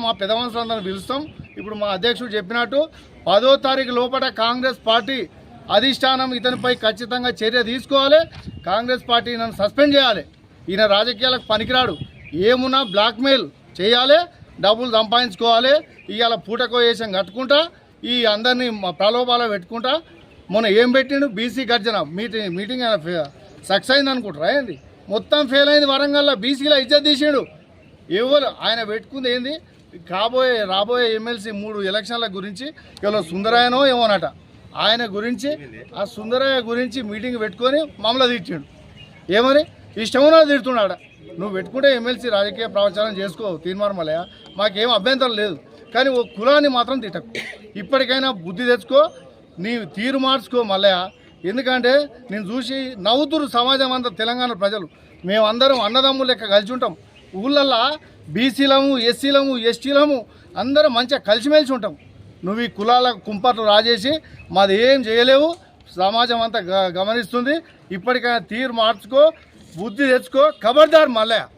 మా పెద్ద పిలుస్తాం. ఇప్పుడు మా అధ్యక్షుడు చెప్పినట్టు పదో తారీఖు లోపల కాంగ్రెస్ పార్టీ అధిష్టానం ఇతనిపై ఖచ్చితంగా చర్య తీసుకోవాలి. కాంగ్రెస్ పార్టీ నన్ను సస్పెండ్ చేయాలి. ఈయన రాజకీయాలకు పనికిరాడు. ఏమున్నా బ్లాక్మెయిల్ చేయాలి డబ్బులు సంపాదించుకోవాలి. ఇవాళ పూటకో వేషం కట్టుకుంటా ఈ అందరినీ మా ప్రలోభాలు పెట్టుకుంటా. మొన్న ఏం పెట్టిండు? బీసీ గర్జన మీటింగ్ మీటింగ్ సక్సెస్ అయింది అనుకుంటారా ఏంది? మొత్తం ఫెయిల్ అయింది వరంగల్లో. బీసీలో ఇజ్జత్ తీసాడు. ఎవరు? ఆయన పెట్టుకుంది ఏంది? కాబోయే రాబోయే ఎమ్మెల్సీ మూడు ఎలక్షన్ల గురించి ఇవాళ సుందరాయనో ఏమోనట. ఆయన గురించి ఆ సుందరయ్య గురించి మీటింగ్ పెట్టుకొని మమ్మల్ని తీర్చాడు. ఏమని ఇష్టమున్నా తిడుతున్నాడు నువ్వు పెట్టుకుంటే ఎమ్మెల్సీ రాజకీయ ప్రవచనం చేసుకో తీర్మానం మళ్ళీ మాకేం అభ్యంతరం లేదు. కానీ ఓ కులాన్ని మాత్రం తిట్టకు. ఇప్పటికైనా బుద్ధి తెచ్చుకో నీ తీరు మార్చుకో మల్లయ్య. ఎందుకంటే నేను చూసి నవ్వుతురు సమాజం అంతా తెలంగాణ ప్రజలు. మేమందరం అన్నదమ్ములు లెక్క కలిసి ఉంటాం. ఊళ్ళల్లో బీసీలము ఎస్సీలము ఎస్టీలము అందరం మంచిగా కలిసిమెలిసి ఉంటాం. నువ్వు ఈ కులాల కుంపట్లు రాజేసి మాది ఏం చేయలేవు సమాజం అంతా గ- గమనిస్తుంది. ఇప్పటికైనా తీరు మార్చుకో బుద్ధి తెచ్చుకో ఖబర్దార్ మళ్ళా